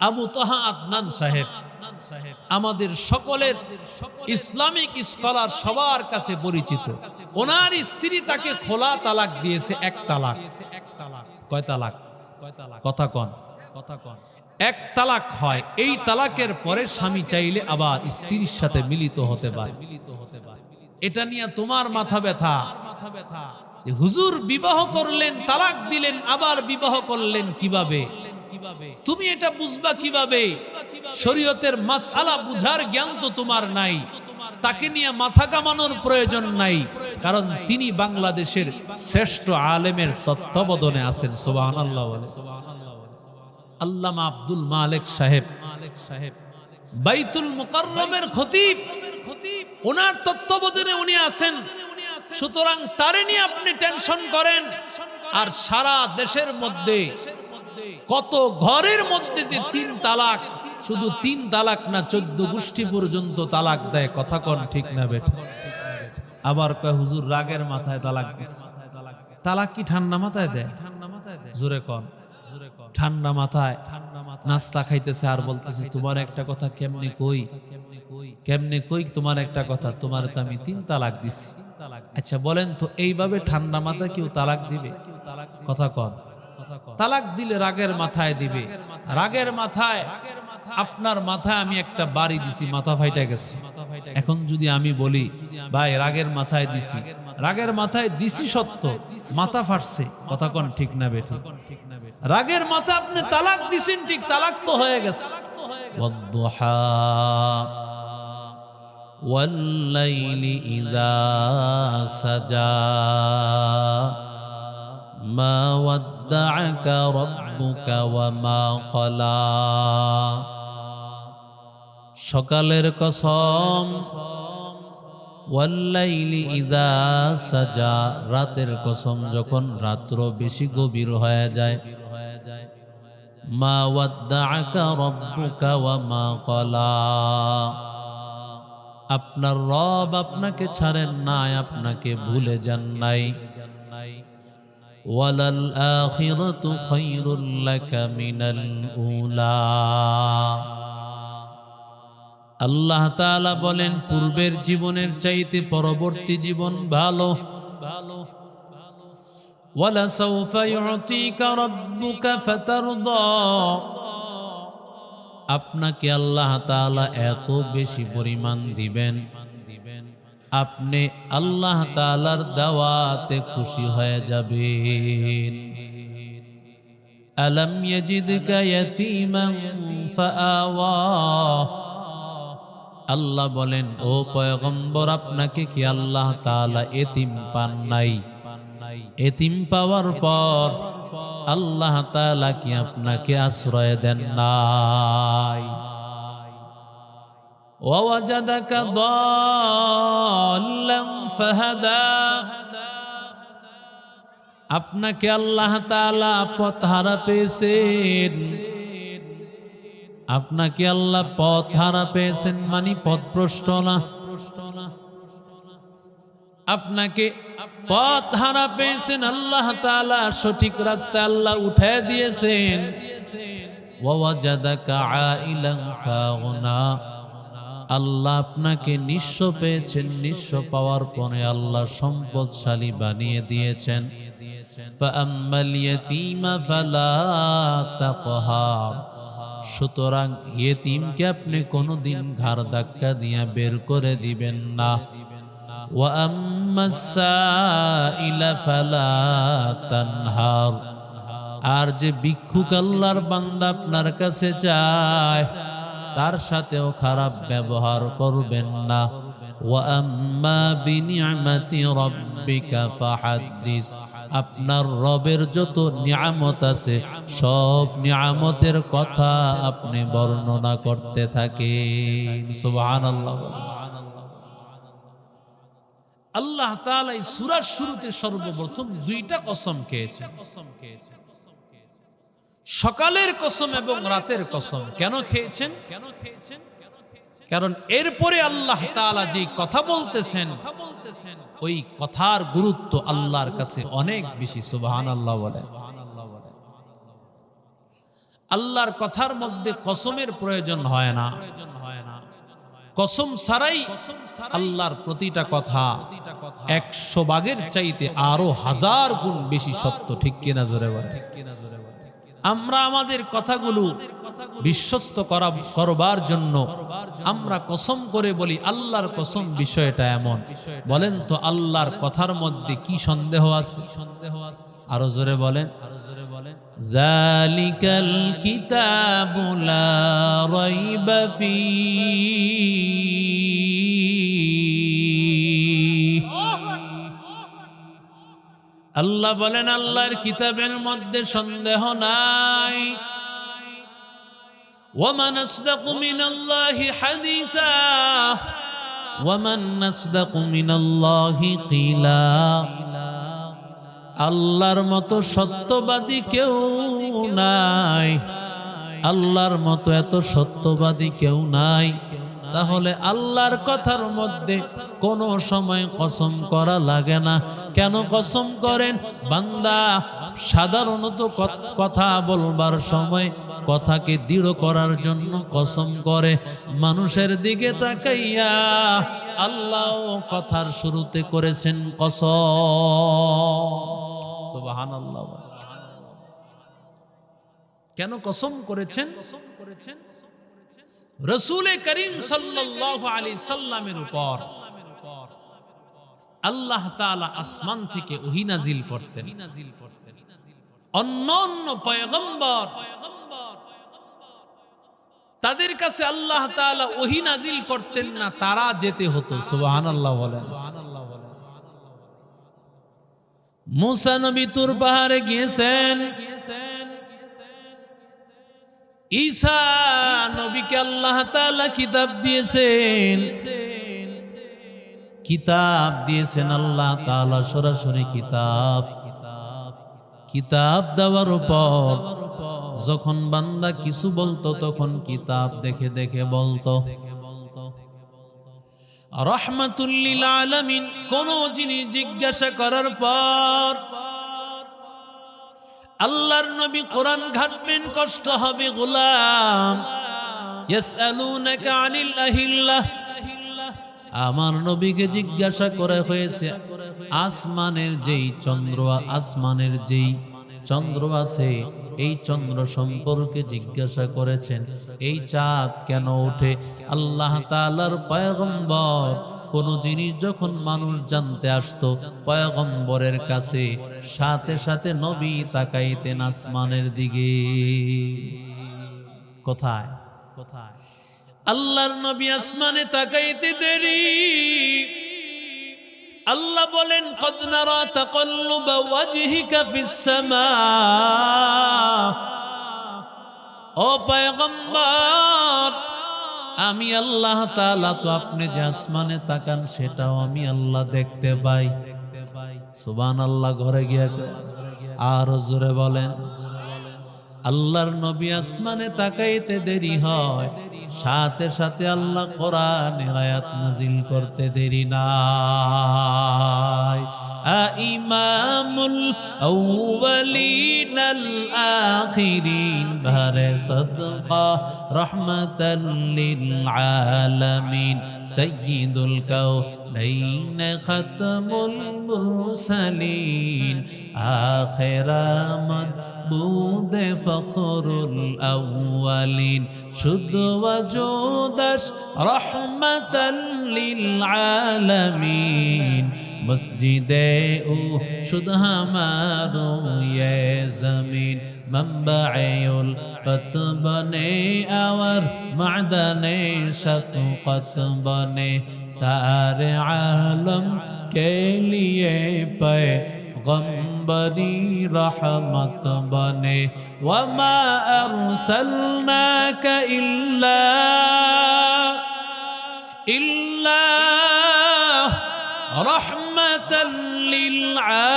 আবু তাহা আদনান সাহেব, আমাদের সকলের ইসলামিক স্কলার সবার কাছে পরিচিত। ওনার স্ত্রী তাকে খোলা তালাক দিয়েছে, এক তালাক। কয় তালাক? কথা কন। কথা কন এক তালাক হয়, এই তালাকের পরে স্বামী চাইলে আবার স্ত্রীর সাথে মিলিত হতে পারে। মিলিত হতে পারে এটা নিয়ে তোমার মাথা ব্যথা। মাথা ব্যথা হুজুর বিবাহ করলেন, তালাক দিলেন, আবার বিবাহ করলেন কীভাবে? তুমি এটা বুঝবা কীভাবে? শরীয়তের মাসআলা বুঝার জ্ঞান তো তোমার নাই। তাকে নিয়ে মাথা কামানোর প্রয়োজন নাই। কারণ তিনি বাংলাদেশের শ্রেষ্ঠ আলেমের তত্ত্বাবধানে আছেন বলে। আল্লামা আব্দুল মালিক সাহেব মালিক সাহেব, বাইতুল মুকাররমের খতিব, ওনার তত্ত্বাবধানে উনি আছেন। সুতরাং তারে নিয়ে আপনি টেনশন করেন। আর সারা দেশের মধ্যে কত ঘরের মধ্যে যে তিন তালাক, শুধু তিন তালাক না, চোদ্দ গোষ্ঠী পর্যন্ত তালাক দেয়, কথা কন ঠিক না বেটা আবার কয়, হুজুর, রাগের মাথায় তালাক তালাক কি ঠান্ডা মাথায় দেয় ঠান্ডা মাথায় দেয়? জোরে কন। ঠান্ডা মাথায় নাস্তা খাইতেছে আর বলতেছে, তোমার একটা কথা কেমনে কই? কেমনে কই তোমার একটা কথা? তোমার তো আমি তিন তালাক দিছি। আচ্ছা বলেন তো, এইভাবে ঠান্ডা মাথায় কেউ তালাক দিবে? কথা কন। তালাক দিলে রাগের মাথায় দিবে রাগের মাথায় আপনার মাথায় আমি একটা বাড়ি দিছি মাথা ফাইটা গেছে এখন যদি আমি বলি ভাই রাগের মাথায় দিছি রাগের মাথায় দিছি সত্য মাথা ফাটছে কথা কোন ঠিক না বেঠি রাগের মাথা আপনি তালাক দিছেন ঠিক তালাক তো হয়ে গেছে والضحى والليل إذا سجى মা ওয়াদ্দাআকা রাব্বুকা ওয়া মা ক্বালা। সকালের কসম, ওয়াল্লাইলি ইদা সাজা, রাতের কসম যখন রাত্র বেশি গভীর হয়ে যায়। মা ওয়াদ্দাআকা রাব্বুকা ওয়া মা ক্বালা। আপনার রব আপনাকে ছাড়েন নাই, আপনাকে ভুলে যান নাই। ওয়ালাল আখিরাতু খায়রুল লাকা মিনাল উলা আল্লাহ তাআলা বলেন পূর্বের জীবনের চাইতে পরবর্তী জীবন ভালো ভালো ولسوف يعطيك ربك فترضى আপনাকে আল্লাহ তাআলা এত বেশি পরিমাণ দিবেন আপনি আল্লাহ তাআলার দাওয়াতে খুশি হয়ে ইয়াতীমান ফাআওয়া। আল্লাহ বলেন, ও পয়গম্বর, আপনাকে কি আল্লাহ তাআলা এতিম পান নাই? এতিম পাওয়ার পর আল্লাহ তাআলা কি আপনাকে আশ্রয় দেন নাই? ووجدك ضالا فهدى আপনাকে আল্লাহ তাআলা পথ হারা পেয়েছেন আপনাকে আল্লাহ পথ হারা পেয়েছেন মানে পথ প্রষ্ট না আপনাকে পথ হারা পেয়েছেন আল্লাহ তাআলা সঠিক রাস্তায় আল্লাহ উঠে দিয়েছেন ওয়াজাদাকা আইলান ফাগনা আল্লাহ আপনাকে নিঃস্ব পেয়েছেন, নিঃস্ব পাওয়ার পরে আল্লাহ সম্পদশালী বানিয়ে দিয়েছেন। সুতরাং ইয়েতিমকে আপনি কোনোদিন ঘাড় ধাক্কা দিয়া বের করে দিবেন না। আর যে ভিক্ষুক আল্লাহর বান্দা আপনার কাছে যায় তার সাথেও খারাপ ব্যবহার করবেন না। ওয়াম্মা বিনিয়ামাতি রব্বিকা ফাহাদ্দিস। আপনার রবের যত নিয়ামত আছে, সব নিয়ামতের কথা আপনি বর্ণনা করতে থাকেন। সুবহানাল্লাহ। আল্লাহ তাআলা এই সূরার শুরুতে সর্বপ্রথম দুইটা কসম খেয়েছে সকালের কসম এবং রাতের কসম কেন খেয়েছেন? কেন খেয়েছেন কারণ এরপরে আল্লাহ তাআলা যে কথা বলতেছেন, ওই কথার গুরুত্ব আল্লাহর কাছে অনেক বেশি, সুবহানাল্লাহ বলে। আল্লাহর কথার মধ্যে কসমের প্রয়োজন হয় না। কসম ছাড়াই আল্লাহর প্রতিটা কথা একশো বাগের চাইতে আরও হাজার গুণ বেশি সত্য, ঠিক কিনা জোরে বলে? আমরা আমাদের কথাগুলো বিশ্বস্ত করা করবার জন্য আমরা কসম করে বলি, আল্লাহর কসম বিষয়টা এমন। বলেন তো আল্লাহর কথার মধ্যে কি সন্দেহ আছে? সন্দেহ আছে আরও জোরে বলেন। আরও জোরে বলেন জালিকাল কিতাবুলা ফি। আল্লাহ বলেন আল্লাহর কিতাবের মধ্যে সন্দেহ নাই ومن أصدق من الله حديثا ومن أصدق من الله قيلا আল্লাহর মতো সত্যবাদী কেউ নাই আল্লাহর মতো এত সত্যবাদী কেউ নাই তাহলে আল্লাহর কথার মধ্যে কোনো সময় কসম করা লাগে না। কেন কসম করেন? বান্দা সাধারণত কথা বলবার সময় কথাকে দৃঢ় করার জন্য কসম করে। মানুষের দিকে তাকাইয়া আল্লাহ কথার শুরুতে করেছেন কসম। সুবহানাল্লাহ। কেন কসম করেছেন? কসম করেছেন? রসুলে করিম সাল্লামের উপর আল্লাহ আসমান থেকে ওহী নাজিল করতেন। অন্য পয়গম্বর তাদের কাছে আল্লাহ তাআলা ওহী করতেন না, তারা যেতে হতো, সুবহানাল্লাহ বলেন। মুসা তুর পাহাড়ে গিয়েছেন। ঈসা নবীকে আল্লাহ তাআলা কিতাব দিয়েছেন। কিতাব দিয়েছেন আল্লাহ তাআলা সরাসরি কিতাব। কিতাব দেওয়ার উপর যখন বান্দা কিছু বলতো তখন কিতাব দেখে দেখে বলতো। রহমাতুল্লিল আলামিন কোন জিনিস জিজ্ঞাসা করার পর আল্লাহর নবী কোরআন ঘাটবেন, কষ্ট হবে গোলাম। আমার নবীকে জিজ্ঞাসা করা হয়েছে, আসমানের যেই চন্দ্র, আসমানের যেই চন্দ্র আছে, এই চন্দ্র সম্পর্কে জিজ্ঞাসা করেছেন, এই চাঁদ কেন ওঠে? আল্লাহ তাআলার পয়গম্বর কোন জিনিস যখন মানুষ জানতে আসতো, পয়গম্বরের কাছে সাথে সাথে নবী তাকাইতেন আসমানের দিকে। কোথায়? কোথায় আল্লাহর নবী আসমানে তাকাইতে দেরি। আল্লাহ বলেন, কদ নারা তাকাল্লুবা ওয়াজহিকা ফিস সামা। ও পয়গম্বর আমি আল্লাহ তাআলা তো আপনি যে আসমানে তাকান, সেটাও আমি আল্লাহ দেখতে পাই। সুবহানাল্লাহ, ঘরে গিয়া আর জোরে বলেন। আল্লাহর নবী আসমানে তাকাইতে দেরি হয়, সাথে সাথে আল্লাহ কোরআনের আয়াত নাজিল করতে দেরি নাই। ইমামুল আউয়ালিন الآخرين بار صدقة رحمة للعالمين. سيد الكونين ختم المرسلين. آخر من بود فخر الأولين. شد وجودش رحمة للعالمين. مسجد أو شد ہمارو یہ زمین. منبع الفت بنے اور معدن شفقت بنے سارے عالم کے لیے پے غمبری رحمت بنے وما أرسلناك إلا إلا رحمة للعالمين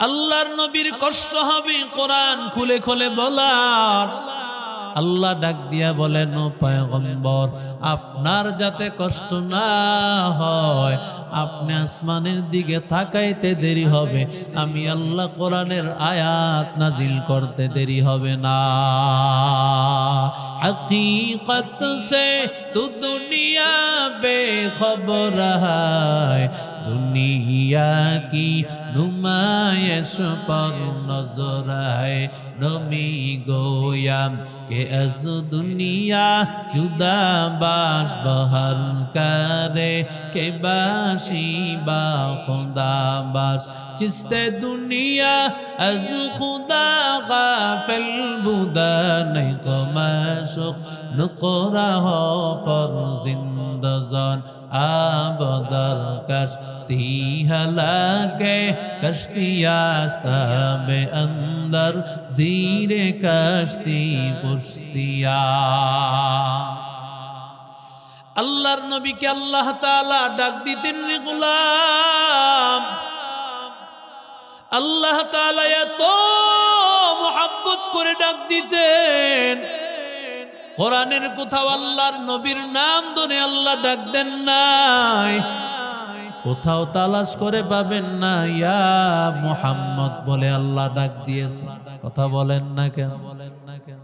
আল্লাহর নবীর কষ্ট হবে কোরআন খুলে খুলে বলার আল্লাহ ডাক দিয়া বলেন, ও পায়গম্বর, আপনার যাতে কষ্ট না হয়, আপনি আসমানের দিকে তাকাইতে দেরি হবে। আমি আল্লাহ কোরআনের আয়াত নাজিল করতে দেরি হবে না। হকীকত সে তু দুনিয়া বেখবর হয়, দুনিয়া কি नुमाइश पर नजर है नमी गोयाम के अज दुनिया जुदा बाश बहर करे के बाशी बा खुदा बाश जिसते दुनिया अज खुदा गाफिल बुदा नहीं तो माशुक नुकरा हो फर जिंदजान आबदर कश्ती हलाके کشتی آستا میں اندر, زیر کشتی پشتیا আল্লাহর নবীকে আল্লাহ তালা ডাক দিতেন রে গোলাম আল্লাহ তালা এত মোহাব্বত করে ডাক দিতেন কোরআনের কোথাও আল্লাহর নবীর নাম ধরে আল্লাহ ডাক দেন নাই কোথাও তালাশ করে পাবেন না, ইয়া মোহাম্মদ বলে আল্লাহ ডাক দিয়েছে। কথা বলেন না কেন? বলেন না কেন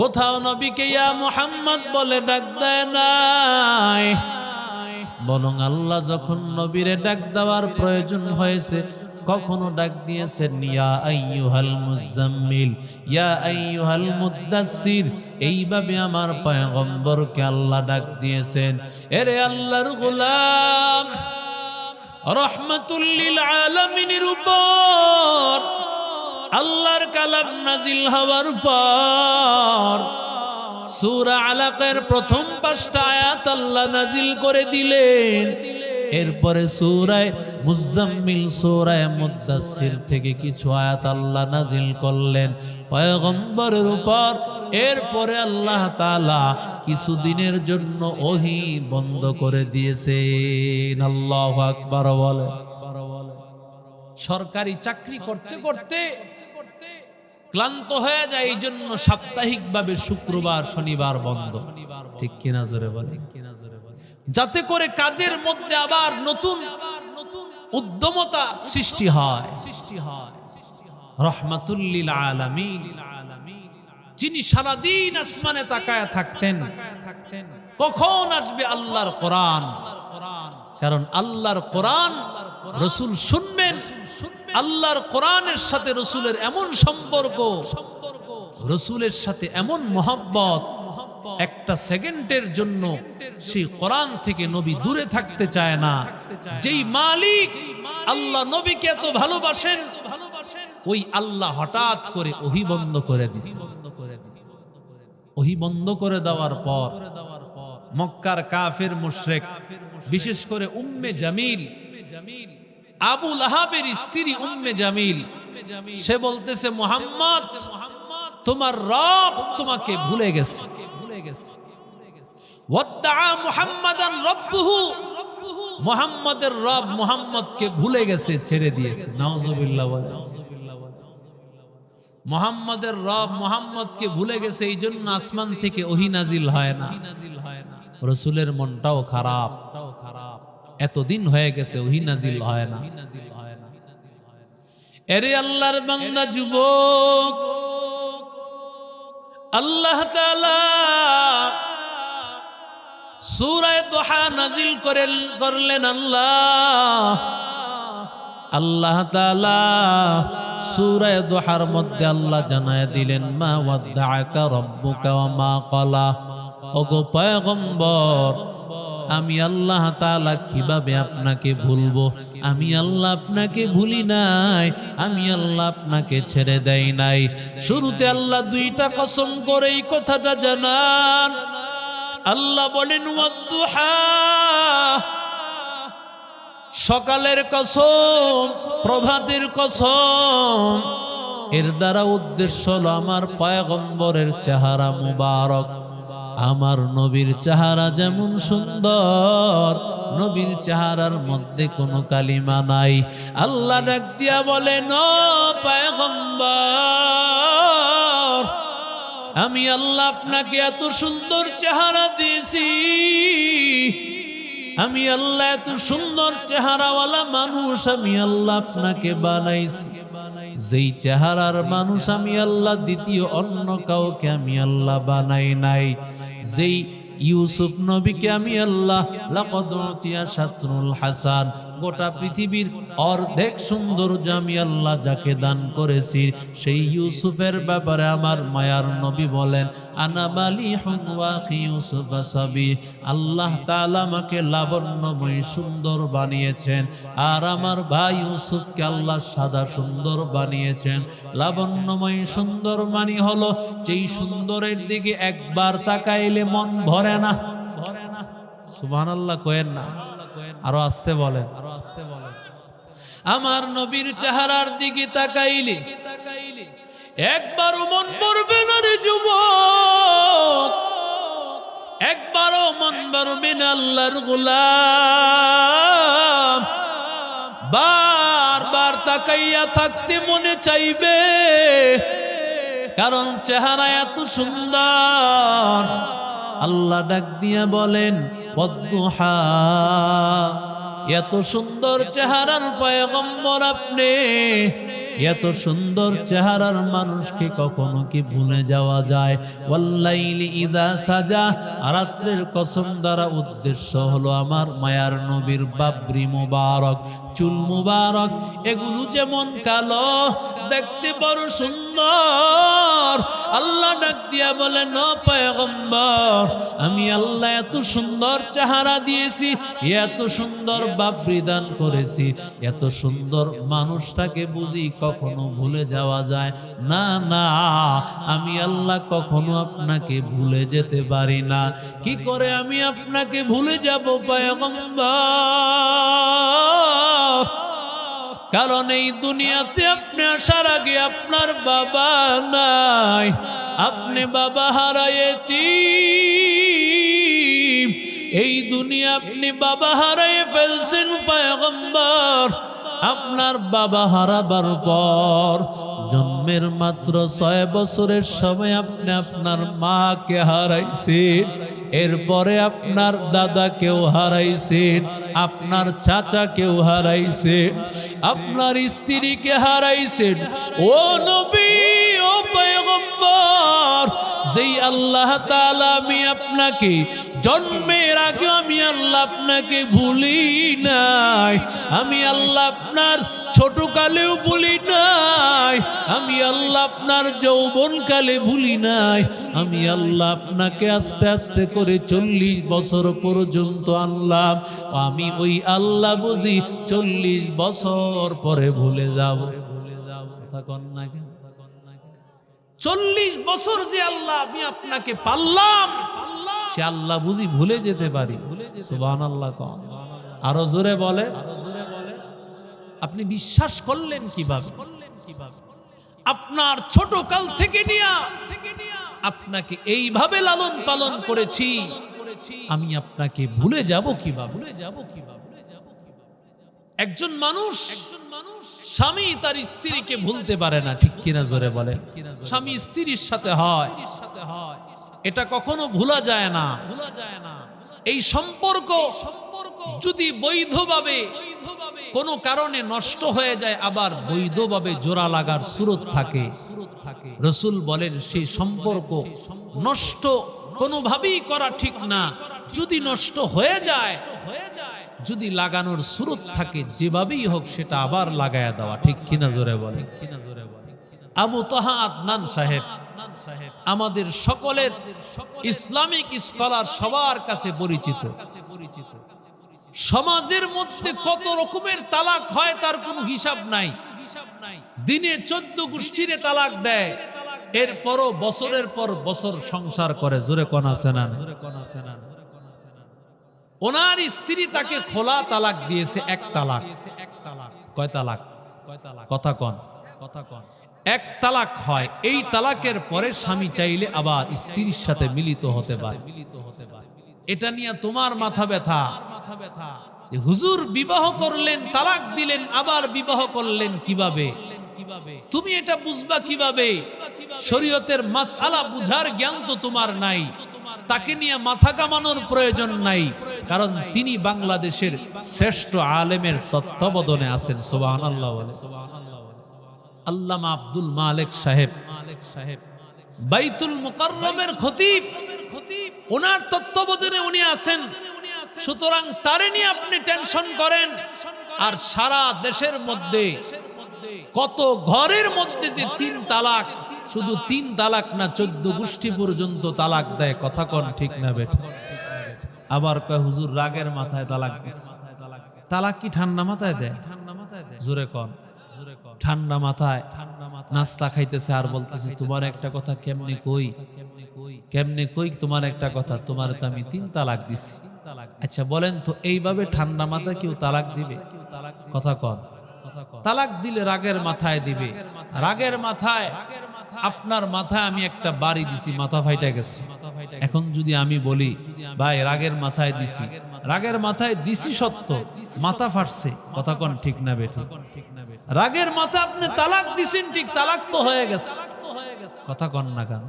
কোথাও নবীকে ইয়া মোহাম্মদ বলে ডাক দেয় নাই। বরং আল্লাহ যখন নবীরে ডাক দেওয়ার প্রয়োজন হয়েছে, কখনো ডাক দিয়েছেন, ইয়া আইয়ুহাল মুজাম্মিল ইয়া আইয়ুহাল মুদাসসির এইভাবে আমার পয়গম্বরকে আল্লাহ ডাক দিয়েছেন। এরে আল্লাহর গোলাম! রহমাতুল্লিল আলমিনীর উপর, আল্লাহর কালাম নাজিল হওয়ার পর, সুরা আলাকের প্রথম পাঁচটা আয়াত আল্লাহ নাজিল করে দিলেন। এরপরে সূরায় মুজাম্মিল সূরায় মুদাসসির থেকে কিছু আয়াত আল্লাহ নাজিল করলেন। পয়গম্বরের উপর এরপরে আল্লাহ তাআলা কিছুদিনের জন্য ওহি বন্ধ করে দিয়েছে আল্লাহু আকবার বলে। সরকারি চাকরি করতে করতে ক্লান্ত হয়ে যায় এই জন্য সাপ্তাহিকভাবে শুক্রবার, শনিবার বন্ধ। ঠিক কিনা জোরে বলে যাতে করে কাজের মধ্যে আবার নতুন উদ্যমতা সৃষ্টি হয়। সৃষ্টি হয় আলামিন। যিনি সারাদিন আসমানে তাকায় থাকতেন, কখন আসবে আল্লাহর কোরআন? কারণ আল্লাহর কোরআন রসুল শুনবেন, আল্লাহর কোরআনের সাথে রসুলের এমন সম্পর্ক, রসুলের সাথে এমন মোহাব্বত একটা সেকেন্ডের জন্য সেই কোরআন থেকে নবী দূরে থাকতে চায় না। যেই মালিক আল্লাহ নবীকে এত ভালোবাসেন, ওই আল্লাহ হঠাৎ করে ওহি বন্ধ করে দিছে। ওহি বন্ধ করে দেওয়ার পর মক্কার কাফের মুশরেক, বিশেষ করে উম্মে জামিল স্ত্রী উম্মে জামিল, সে বলতেছে, মোহাম্মদ, তোমার রব তোমাকে ভুলে গেছে। ভুলে গেছে, ছেড়ে দিয়েছে। মোহাম্মদের রব ভুলে গেছে এই জন্য আসমান থেকে ওহি নাজিল হয় না। রসুলের মনটাও খারাপ। এতদিন হয়ে গেছে, ওহি নাজিল হয় না। এরে আল্লাহর বান্দা যুবক আল্লাহ সুরায় দোহা নাজিল করেন, করলেন আল্লাহ। আল্লাহ তাআলা সুরায় দোহার মধ্যে আল্লাহ জানায় দিলেন, মা ওয়াদ্দাআকা রাব্বুকা ওয়া মা ক্বালা। ওগো পয়গম্বর আমি আল্লাহ তাআলা কীভাবে আপনাকে ভুলবো? আমি আল্লাহ আপনাকে ভুলি নাই, আমি আল্লাহ আপনাকে ছেড়ে দেই নাই। শুরুতে আল্লাহ দুইটা কসম করে এই কথাটা জানান। আল্লাহ বলেন সকালের কসম, প্রভাতের কসম। এর দ্বারা উদ্দেশ্য হলো আমার পায়গম্বরের চেহারা মুবারক। আমার নবীর চেহারা যেমন সুন্দর, নবীর চেহারার মধ্যে কোনো কালিমা নাই। আল্লাহ ডাক দিয়া বলে আমি আল্লাহ আপনাকে এত সুন্দর চেহারা দিয়েছি। আমি আল্লাহ এত সুন্দর চেহারাওয়ালা মানুষ, আমি আল্লাহ আপনাকে বানাইছি। যেই চেহারার মানুষ আমি আল্লাহ, দ্বিতীয় অন্য কাউকে আমি আল্লাহ বানাই নাই। যেই ইউসুফ নবীকে আমি আল্লাহ, লাকদ উতিয়া শাতরুল হাসান, গোটা পৃথিবীর অর্ধেক সৌন্দর্য আমি আল্লাহ যাকে দান করেছি, সেই ইউসুফের ব্যাপারে আমার মায়ার নবী বলেন আল্লাহ আমাকে লাবণ্যময় সুন্দর বানিয়েছেন। আর আমার ভাই ইউসুফকে আল্লাহ সাদা সুন্দর বানিয়েছেন। লাবণ্যময় সুন্দর মানি হলো, যেই সুন্দরের দিকে একবার তাকাইলে মন ভরে না। ভরে না। সুবহানাল্লাহ কোয়েন না। আরও আসতে বলেন। আরও আসতে বলেন আমার নবীর চেহারার দিকে তাকাইলে, একবারও মন আল্লাহর গোলাম। বারবার তাকাইয়া থাকতে মনে চাইবে, কারণ চেহারা এত সুন্দর। আল্লাহ ডাক দিয়া বলেন এত সুন্দর চেহারার পয়গম্বর আপনি। এত সুন্দর চেহারার মানুষকে কখনো কি ভুলে যাওয়া যায়? ওয়াল্লাইলি ইদা সাজা। রাত্রের কসম দ্বারা উদ্দেশ্য হলো আমার মায়ার নবীর বাবরি মুবারক। চুল মুবারক, এগুলো যেমন কালো, দেখতে বড় সুন্দর। আল্লাহ ডাক দিয়া বলে, ন আমি আল্লাহ এত সুন্দর চেহারা দিয়েছি, এত সুন্দর বাবরি দান করেছি, এত সুন্দর মানুষটাকে বুঝি কখনো ভুলে যাওয়া যায়? না না, আমি আল্লাহ কখনো আপনাকে ভুলে যেতে পারি না। কি করে আমি আপনাকে ভুলে যাব পয়গম্বর? কারণ এই দুনিয়াতে আপনি আসার আগে আপনার বাবা নাই। আপনি বাবা হারাইতি এই দুনিয়া আপনি বাবা হারাইয়ে ফেলছেন পয়গম্বর। আপনার বাবা হারাবার পর জন্মের মাত্র ছয় বছরের সময় আপনি আপনার মাকে হারাইছেন। এরপরে আপনার দাদাকেও হারাইছেন, আপনার চাচাকেও হারাইছেন, আপনার স্ত্রীকে হারাইছেন। ও নবী, ও পয়গম্বর, যেই আল্লাহ তাআলা আমি আপনাকে জন্মের আগে আমি আল্লাহ আপনাকে ভুলি নাই, আমি আল্লাহ আপনার ছোট কালেও ভুলি নাই। আমি আল্লাহ আপনার যৌবন কালে ভুলি নাই। আমি আল্লাহ আপনাকে আস্তে আস্তে করে চল্লিশ বছর পর্যন্ত আনলাম। আমি ওই আল্লাহ বুঝি চল্লিশ বছর পরে ভুলে যাব। ভুলে যাব তখন না কেন? চল্লিশ বছর যে আল্লাহ আমি আপনাকে পারলাম, সে আল্লাহ বুঝি ভুলে যেতে পারি। আল্লাহ কম আরও জোরে বলে আপনি বিশ্বাস করলেন কীভাবে? আপনার ছোট কাল থেকে নিয়া আপনাকে এইভাবে লালন পালন করেছি। আমি আপনাকে ভুলে যাব কীভাবে? ভুলে যাব কীভাবে একজন মানুষ স্বামী তার স্ত্রীকে ভুলতে পারে না, ঠিক কিনা জোরে বলে স্বামী স্ত্রীর সাথে হয়। এটা কখনো ভুলা যায় না ভুলা যায় না। এই সম্পর্ক যদি বৈধভাবে কোনো কারণে নষ্ট হয়ে যায়, আবার বৈধভাবে জোড়া লাগার সুরত থাকে। রসুল বলেন, সেই সম্পর্ক নষ্ট কোনোভাবেই করা ঠিক না। যদি নষ্ট হয়ে যায়, যদি লাগানোর সুরত থাকে, যেভাবেই হোক সেটা আবার লাগায়া দেওয়া। ঠিক কিনা জোরে বলে কিনা জোরে আবু তাহা আদনান সাহেব আমাদের সকলের ইসলামিক স্কলার সবার কাছে পরিচিত। সমাজের মধ্যে কত রকমের তালাক হয় তার কোনো হিসাব নাই। দিনে চোদ্দ গোষ্ঠীরে তালাক দেয়। এরপরও বছরের পর বছর সংসার করে। জোরে কোন আছে না? জোরে কোন আছে না ওনার স্ত্রী তাকে খোলা তালাক দিয়েছে, এক তালাক। কয় তালাক? কথা কন। কথা কন এক তালাক হয়। এই তালাকের পরে স্বামী চাইলে আবার স্ত্রীর সাথে মিলিত হতে মিলিত হতে পারে। এটা নিয়ে তোমার মাথা ব্যথা। মাথা ব্যথা। যে হুজুর বিবাহ করলেন, তালাক দিলেন, আবার বিবাহ করলেন কীভাবে? তুমি এটা বুঝবা কীভাবে? শরীয়তের মাসআলা বুঝার জ্ঞান তো তোমার নাই। তাকে নিয়ে মাথা কামানোর প্রয়োজন নাই। কারণ তিনি বাংলাদেশের শ্রেষ্ঠ আলেমের তত্ত্বাবধানে আছেন বলে। আল্লামা আব্দুল মালিক সাহেব মালিক সাহেব, বাইতুল মুকাররমের খতিব, ওনার তত্ত্বাবধানে উনি আছেন। সুতরাং তারে নিয়ে আপনি টেনশন করেন। আর সারা দেশের মধ্যে কত ঘরের মধ্যে যে তিন তালাক, শুধু তিন তালাক না, চোদ্দ গোষ্ঠী পর্যন্ত তালাক দেয়। কথা কন ঠিক না বেটা? আবার কয়, হুজুর, রাগের মাথায় তালাক তালাক কি ঠান্ডা মাথায় দেয় ঠান্ডা মাথায় দেয়? জোরে কন। ঠান্ডা মাথায় নাস্তা খাইতেছে আর বলতেছে, তোমার একটা কথা কেমনে কই? কেমনে কই? কেমনে কই তোমার একটা কথা? তোমার তো আমি তিন তালাক দিছি। আচ্ছা বলেন তো, এইভাবে ঠান্ডা মাথায় কেউ তালাক দিবে? কথা কন। তালাক দিলে রাগের মাথায় দিবে। রাগের মাথায়, আপনার মাথায় আমি একটা বাড়ি দিছি, মাথা ফাইটা গেছে। এখন যদি আমি বলি, ভাই, রাগের মাথায় দিছি। রাগের মাথায় দিছি সত্য, মাথা ফাটছে। কথা কন ঠিক না বেঠিক রাগের মাথা আপনি তালাক দিছেন, ঠিক তালাক তো হয়ে গেছে। কথা কন না কেন?